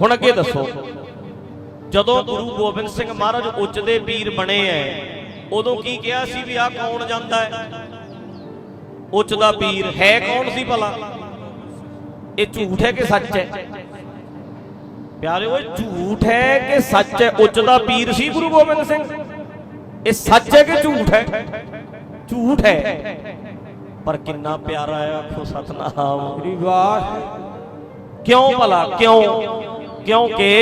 ਹੁਣ ਅੱਗੇ ਦੱਸੋ। ਜਦੋਂ ਗੁਰੂ ਗੋਬਿੰਦ ਸਿੰਘ ਮਹਾਰਾਜ ਉੱਚ ਦੇ ਪੀਰ ਬਣੇ ਐ ਉਦੋਂ ਕੀ ਕਿਹਾ ਸੀ ਵੀ ਆ ਕੌਣ ਜਾਂਦਾ ਹੈ ਉੱਚ ਦਾ ਪੀਰ ਹੈ ਕੌਣ ਸੀ ਭਲਾ? ਇਹ ਝੂਠ ਹੈ ਕਿ ਸੱਚ ਹੈ ਪਿਆਰੇ ਓਏ ਝੂਠ ਹੈ ਕਿ ਸੱਚ ਹੈ ਉੱਚ ਦਾ ਪੀਰ ਸੀ ਗੁਰੂ ਗੋਬਿੰਦ ਸਿੰਘ। ਇਹ ਸੱਚ ਹੈ ਕਿ ਝੂਠ ਹੈ ਝੂਠ ਹੈ। ਪਰ ਕਿੰਨਾ ਪਿਆਰਾ ਹੈ ਆਖੋ ਸਤਨਾਮ। ਵਾਹ ਕਿਉਂ ਭਲਾ? ਕਿਉਂ? ਕਿਉਂਕਿ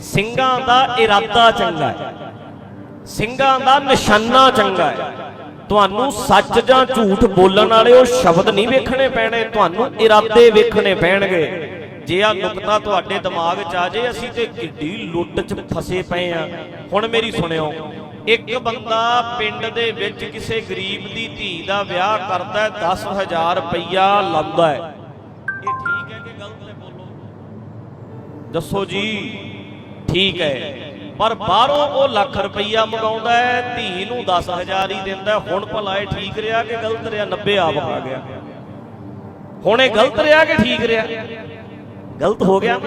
ਸਿੰਘਾਂ ਦਾ ਇਰਾਦਾ ਚੰਗਾ ਹੈ। ਸਿੰਘਾਂ ਦਾ ਨਿਸ਼ਾਨਾ ਚੰਗਾ ਹੈ। ਤੁਹਾਨੂੰ ਸੱਚ ਜਾਂ ਝੂਠ ਬੋਲਣ ਵਾਲੇ ਉਹ ਸ਼ਬਦ ਨਹੀਂ ਵੇਖਣੇ ਪੈਣੇ, ਤੁਹਾਨੂੰ ਇਰਾਦੇ ਵੇਖਣੇ ਪੈਣਗੇ। ਜੇ ਆ ਨੁਕਤਾ ਤੁਹਾਡੇ ਦਿਮਾਗ 'ਚ ਆ ਜੇ, ਅਸੀਂ ਤੇ ਕਿੱਡੀ ਲੁੱਟ 'ਚ ਫਸੇ ਪਏ ਆ। ਹੁਣ ਮੇਰੀ ਸੁਣਿਓ, ਇੱਕ ਬੰਦਾ ਪਿੰਡ ਦੇ ਵਿੱਚ ਕਿਸੇ ਗਰੀਬ ਦੀ ਧੀ ਦਾ ਵਿਆਹ ਕਰਦਾ ਹੈ 10000 ਰੁਪਈਆ ਲਾਉਂਦਾ ਹੈ। ਇਹ ਠੀਕ ਹੈ ਕਿ ਗਲਤ ਹੈ ਬੋਲੋ? ਦੱਸੋ ਜੀ, ਠੀਕ ਹੈ। ਪਰ ਬਾਹਰੋਂ ਉਹ ਲੱਖ ਰੁਪਈਆ ਮੰਗਾਉਂਦਾ ਹੈ, ਧੀ ਨੂੰ 10000 ਹੀ ਦਿੰਦਾ ਹੁਣ ਭਲਾ ਇਹ ਠੀਕ ਰਿਹਾ ਕਿ ਗਲਤ ਰਿਹਾ? 90 ਆਪ ਆ ਗਿਆ। ਹੁਣ ਇਹ ਗਲਤ ਰਿਹਾ ਕਿ ਠੀਕ ਰਿਹਾ? ਗਲਤ ਹੋ ਗਿਆ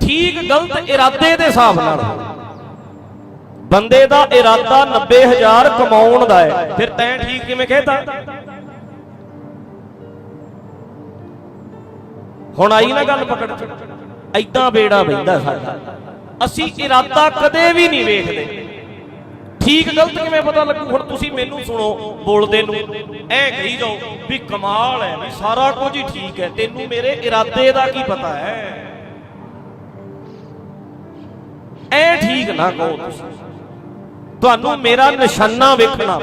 ਠੀਕ ਗਲਤ ਇਰਾਦੇ ਦੇ ਹਿਸਾਬ ਨਾਲ। ਬੰਦੇ ਦਾ ਇਰਾਦਾ 90000 ਕਮਾਉਣ ਦਾ ਹੈ। ਫਿਰ ਤੈਂ ਠੀਕ ਕਿਵੇਂ ਕਹਿਤਾ? ਹੁਣ ਆਈ ਨਾ ਗੱਲ ਪਕੜ ਚ। ਐਦਾਂ ਬੇੜਾ ਬੈਂਦਾ ਸਾਡਾ। ਅਸੀਂ ਇਰਾਦਾ ਕਦੇ ਵੀ ਨਹੀਂ ਵੇਖਦੇ। ਠੀਕ, ਗਲਤ ਕਿਵੇਂ ਪਤਾ ਲੱਗੂ? ਹੁਣ ਤੁਸੀਂ ਮੈਨੂੰ ਸੁਣੋ ਬੋਲਦੇ ਨੂੰ। ਐ ਕਹੀ ਜਾਓ ਵੀ ਕਮਾਲ ਹੈ ਵੀ ਸਾਰਾ ਕੁਝ ਹੀ ਠੀਕ ਹੈ। ਤੈਨੂੰ ਮੇਰੇ ਇਰਾਦੇ ਦਾ ਕੀ ਪਤਾ ਹੈ? ਐ ਠੀਕ ਨਾ ਕਹੋ ਤੁਸੀਂ। ਤੁਹਾਨੂੰ ਮੇਰਾ ਨਿਸ਼ਾਨਾ ਵੇਖਣਾ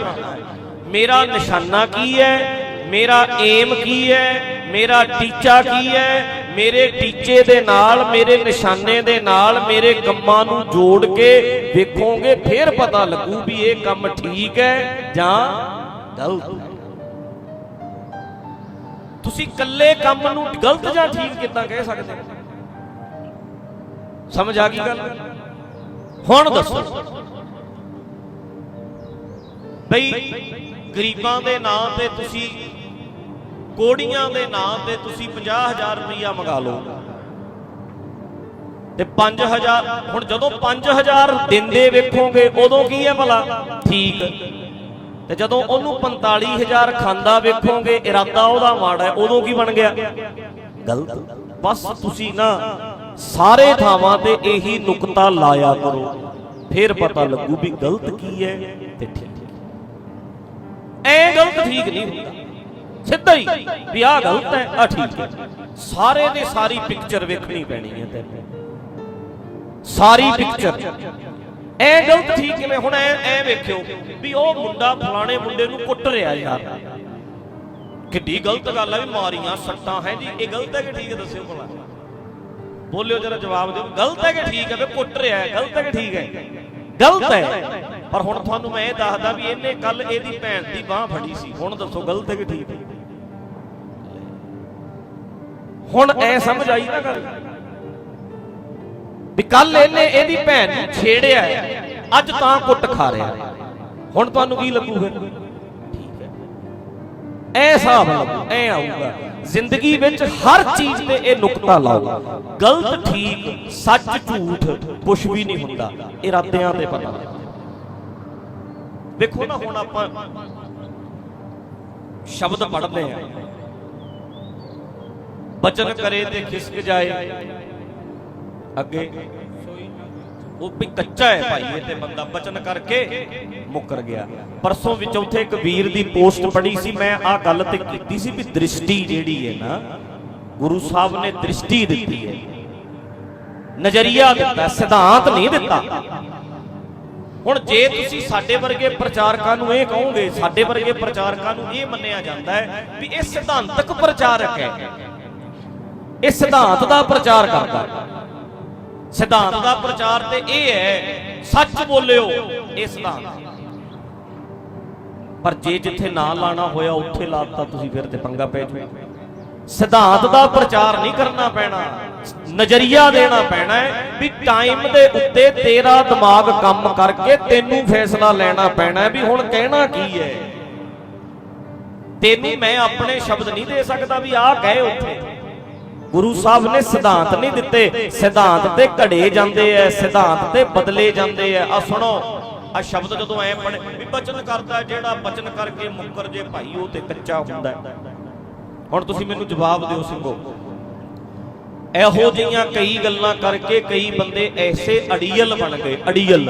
ਮੇਰਾ ਨਿਸ਼ਾਨਾ ਕੀ ਹੈ? ਮੇਰਾ ਏਮ ਕੀ ਹੈ? ਮੇਰਾ ਟੀਚਾ ਕੀ ਹੈ? ਮੇਰੇ ਟੀਚੇ ਦੇ ਨਾਲ, ਮੇਰੇ ਨਿਸ਼ਾਨੇ ਦੇ ਨਾਲ, ਮੇਰੇ ਕੰਮਾਂ ਨੂੰ ਜੋੜ ਕੇ ਵੇਖੋਗੇ, ਫਿਰ ਪਤਾ ਲੱਗੂ ਵੀ ਇਹ ਕੰਮ ਠੀਕ ਹੈ ਜਾਂ ਗਲਤ। ਤੁਸੀਂ ਇਕੱਲੇ ਕੰਮ ਨੂੰ ਗਲਤ ਜਾਂ ਠੀਕ ਕਿੱਦਾਂ ਕਹਿ ਸਕਦੇ ਸਮਝ ਆ ਗਈ ਗੱਲ? ਹੁਣ ਦੱਸੋ। ਬਈ, ਗਰੀਬਾਂ ਦੇ ਨਾਂ ਤੇ ਤੁਸੀਂ ਕੋੜੀਆਂ ਦੇ ਨਾਂ ਤੇ ਤੁਸੀਂ 50000 ਰੁਪਇਆ ਮੰਗਾ ਲਓ। ਤੇ 5000 ਹੁਣ ਜਦੋਂ 5000 ਦਿੰਦੇ ਵੇਖੋਗੇ, ਉਦੋਂ ਕੀ ਹੈ ਭਲਾ? ਠੀਕ। ਤੇ ਜਦੋਂ ਉਹਨੂੰ 45000 ਖਾਂਦਾ ਵੇਖੋਗੇ, ਇਰਾਦਾ ਉਹਦਾ ਮਾੜਾ ਉਦੋਂ ਕੀ ਬਣ ਗਿਆ? ਗਲਤ। ਬਸ ਤੁਸੀਂ ਨਾ ਸਾਰੇ ਥਾਵਾਂ ਤੇ ਇਹੀ ਨੁਕਤਾ ਲਾਇਆ ਕਰੋ। ਫਿਰ ਪਤਾ ਲੱਗੂ ਵੀ ਗਲਤ ਕੀ ਹੈ ਤੇ ਠੀਕ। ਐ ਗਲਤ ਠੀਕ ਨਹੀਂ ਹੁੰਦਾ। ਸਿੱਧਾ ਹੀ ਵੀ ਆਹ ਗਲਤ ਹੈ ਆ, ਠੀਕ ਹੈ। ਸਾਰੇ ਦੇ ਸਾਰੀ ਪਿਕਚਰ ਵੇਖਣੀ ਪੈਣੀ ਹੈ ਤੈਨੂੰ। ਸਾਰੀ ਪਿਕਚਰ ਐ ਗਲਤ ਠੀਕ ਕਿਵੇਂ ਹੁਣ ਐ ਐ ਵੇਖਿਓ ਵੀ ਉਹ ਮੁੰਡਾ ਫਲਾਣੇ ਮੁੰਡੇ ਨੂੰ ਕੁੱਟ ਰਿਹਾ ਯਾਰ। ਕਿੱਡੀ ਗਲਤ ਗੱਲ ਹੈ ਵੀ ਮਾਰੀਆਂ ਸੱਟਾਂ ਹੈ ਜੀ। ਇਹ ਗਲਤ ਹੈ ਕਿ ਠੀਕ ਹੈ ਦੱਸਿਓ ਭਲਾ। ਬੋਲਿਓ ਜਰਾ ਜਵਾਬ ਦਿਓ। ਗਲਤ ਹੈ ਕਿ ਠੀਕ ਹੈ ਵੀ ਕੁੱਟ ਰਿਹਾ ਹੈ? ਗਲਤ ਹੈ ਕਿ ਠੀਕ ਹੈ? ਗਲਤ ਹੈ। ਪਰ ਹੁਣ ਤੁਹਾਨੂੰ ਮੈਂ ਇਹ ਦੱਸਦਾ ਵੀ ਇਹਨੇ ਕੱਲ ਇਹਦੀ ਭੈਣ ਦੀ ਬਾਹ ਫੜੀ ਸੀ। ਹੁਣ ਦੱਸੋ ਗਲਤ ਹੈ ਕਿ ਠੀਕ ਹੈ? ਹੁਣ ਐ ਸਮਝ ਆਈ ਨਾ ਗੱਲ। ਵੀ ਕੱਲ ਇਹਨੇ ਇਹਦੀ ਭੈਣ ਨੂੰ ਛੇੜਿਆ ਅੱਜ ਤਾਂ ਕੁੱਟ ਖਾ ਰਿਹਾ ਹੁਣ ਤੁਹਾਨੂੰ ਕੀ ਲੱਗੂ ਫਿਰ ਠੀਕ ਹੈ। ਐ ਹਿਸਾਬ ਲੱਗੂ ਐ ਆਊਗਾ। ਜ਼ਿੰਦਗੀ ਵਿੱਚ ਹਰ ਚੀਜ਼ ਤੇ ਇਹ ਨੁਕਤਾ ਲਾਓ। ਗਲਤ ਠੀਕ, ਸੱਚ ਝੂਠ ਕੁਝ ਵੀ ਨਹੀਂ ਹੁੰਦਾ। ਇਰਾਦਿਆਂ ਤੇ ਪਤਾ ਵੇਖੋ ਨਾ ਹੁਣ ਆਪਾਂ ਸ਼ਬਦ ਪੜ੍ਹਦੇ ਆ ਬਚਨ ਕਰੇ ਤੇ ਖਿਸਕ ਜਾਏ। ਅੱਗੇ, ਉਹ ਵੀ ਕੱਚਾ ਹੈ ਭਾਈ, ਇਹ ਤੇ ਬੰਦਾ ਬਚਨ ਕਰਕੇ ਮੁੱਕਰ ਗਿਆ। ਪਰਸੋਂ ਵਿੱਚ ਉੱਥੇ ਇੱਕ ਵੀਰ ਦੀ ਪੋਸਟ ਪੜੀ ਸੀ, ਮੈਂ ਆਹ ਗੱਲ ਤੇ ਕੀਤੀ ਸੀ ਵੀ ਦ੍ਰਿਸ਼ਟੀ ਜਿਹੜੀ ਹੈ ਨਾ, ਗੁਰੂ ਸਾਹਿਬ ਨੇ ਦ੍ਰਿਸ਼ਟੀ ਦਿੱਤੀ ਹੈ। ਨਜ਼ਰੀਆ ਦਿੱਤਾ, ਸਿਧਾਂਤ ਨਹੀਂ ਦਿੱਤਾ। ਹੁਣ ਜੇ ਤੁਸੀਂ ਸਾਡੇ ਵਰਗੇ ਪ੍ਰਚਾਰਕਾਂ ਨੂੰ ਇਹ ਕਹੋਗੇ, ਸਾਡੇ ਵਰਗੇ ਪ੍ਰਚਾਰਕਾਂ ਨੂੰ ਇਹ ਮੰਨਿਆ ਜਾਂਦਾ ਹੈ ਵੀ ਇਹ ਸਿਧਾਂਤਕ ਪ੍ਰਚਾਰਕ ਹੈ। ਇਹ ਸਿਧਾਂਤ ਦਾ ਪ੍ਰਚਾਰ ਕਰਦਾ। ਸਿਧਾਂਤ ਦਾ ਪ੍ਰਚਾਰ ਤੇ ਇਹ ਹੈ, ਸੱਚ ਬੋਲਿਓ, ਇਹ ਸਿਧਾਂਤ। ਪਰ ਜੇ ਜਿੱਥੇ ਨਾ ਲਾਣਾ ਹੋਇਆ, ਉੱਥੇ ਲਾਤਾ ਤੁਸੀਂ ਫਿਰ ਤੇ ਪੰਗਾ ਪੈ ਜੂ ਸਿਧਾਂਤ ਦਾ ਪ੍ਰਚਾਰ ਨਹੀਂ ਕਰਨਾ ਪੈਣਾ, ਨਜ਼ਰੀਆ ਦੇਣਾ ਪੈਣਾ ਹੈ ਵੀ ਟਾਈਮ ਦੇ ਉੱਤੇ ਤੇਰਾ ਦਿਮਾਗ ਕੰਮ ਕਰਕੇ ਤੈਨੂੰ ਫੈਸਲਾ ਲੈਣਾ ਪੈਣਾ ਹੈ ਵੀ ਹੁਣ ਕਹਿਣਾ ਕੀ ਹੈ। ਤੈਨੂੰ ਮੈਂ ਆਪਣੇ ਸ਼ਬਦ ਨਹੀਂ ਦੇ ਸਕਦਾ ਵੀ ਆਹ ਕਹੇ ਉੱਥੇ। ਗੁਰੂ ਸਾਹਿਬ ਨੇ ਸਿਧਾਂਤ ਨਹੀਂ ਦਿੱਤੇ। ਸਿਧਾਂਤ ਤੇ ਘੜੇ ਜਾਂਦੇ ਐ, ਸਿਧਾਂਤ ਤੇ ਬਦਲੇ ਜਾਂਦੇ ਐ। ਆ ਸੁਣੋ ਆ ਸ਼ਬਦ ਜਦੋਂ ਐ ਪੜੇ ਵੀ ਬਚਨ ਕਰਦਾ, ਜਿਹੜਾ ਬਚਨ ਕਰਕੇ ਮੁੱਕਰ ਜੇ ਭਾਈ, ਉਹ ਤੇ ਕੱਚਾ ਹੁੰਦਾ ਹੈ। ਹੁਣ ਤੁਸੀਂ ਮੈਨੂੰ ਜਵਾਬ ਦਿਓ ਸਿੰਘੋ। ਇਹੋ ਜਿਹੀਆਂ ਕਈ ਗੱਲਾਂ ਕਰਕੇ ਕਈ ਬੰਦੇ ਐਸੇ ਅੜੀਅਲ ਬਣ ਗਏ, ਅੜੀਅਲ।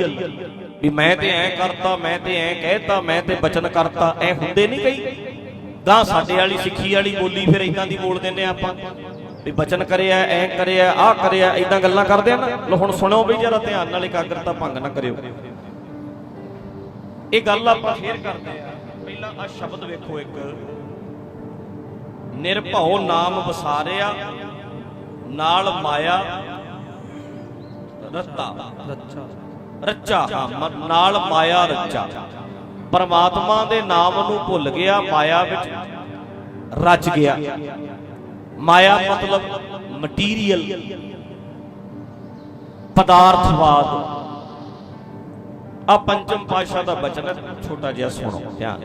ਵੀ ਮੈਂ ਤੇ ਐ ਕਰਤਾ, ਮੈਂ ਤੇ ਐ ਕਹਿਤਾ, ਮੈਂ ਤੇ ਬਚਨ ਕਰਤਾ, ਐ ਹੁੰਦੇ ਨਹੀਂ ਕਈ? ਗਾਂ ਸਾਡੇ ਵਾਲੀ, ਸਿੱਖੀ ਵਾਲੀ ਬੋਲੀ, ਫਿਰ ਇਦਾਂ ਦੀ ਬੋਲ ਦਿੰਨੇ ਆਪਾਂ। ਵੀ ਬਚਨ ਕਰਿਆ ਐ ਕਰਿਆ ਆ ਕਰਿਆ ਇਦਾਂ ਗੱਲਾਂ ਕਰਦੇ ਆ ਨਾ। ਲੋ ਹੁਣ ਸੁਣੋ ਵੀ ਜਰਾ ਧਿਆਨ ਨਾਲ ਇਕਾਗਰਤਾ ਭੰਗ ਨਾ ਕਰਿਓ। ਇਹ ਗੱਲ ਆਪਾਂ ਫੇਰ ਕਰਦੇ ਆ। ਪਹਿਲਾਂ ਆ ਸ਼ਬਦ ਵੇਖੋ ਇੱਕ। ਨਿਰਭਉ ਨਾਮ ਵਸਾਰਿਆ ਨਾਲ ਮਾਇਆ ਰੱਤਾ। ਰੱਛਾ ਰੱਚਾ ਹਾਂ ਨਾਲ ਮਾਇਆ ਰੱਚਾ। ਪਰਮਾਤਮਾ ਦੇ ਨਾਮ ਨੂੰ ਭੁੱਲ ਗਿਆ ਮਾਇਆ ਵਿੱਚ ਰਚ ਗਿਆ। ਮਾਇਆ ਮਤਲਬ ਮਟੀਰੀਅਲ ਪਦਾਰਥਵਾਦ। ਆ ਪੰਚਮ ਪਾਸ਼ਾ ਦਾ ਬਚਨ ਛੋਟਾ ਜਿਹਾ ਸੁਣੋ ਧਿਆਨ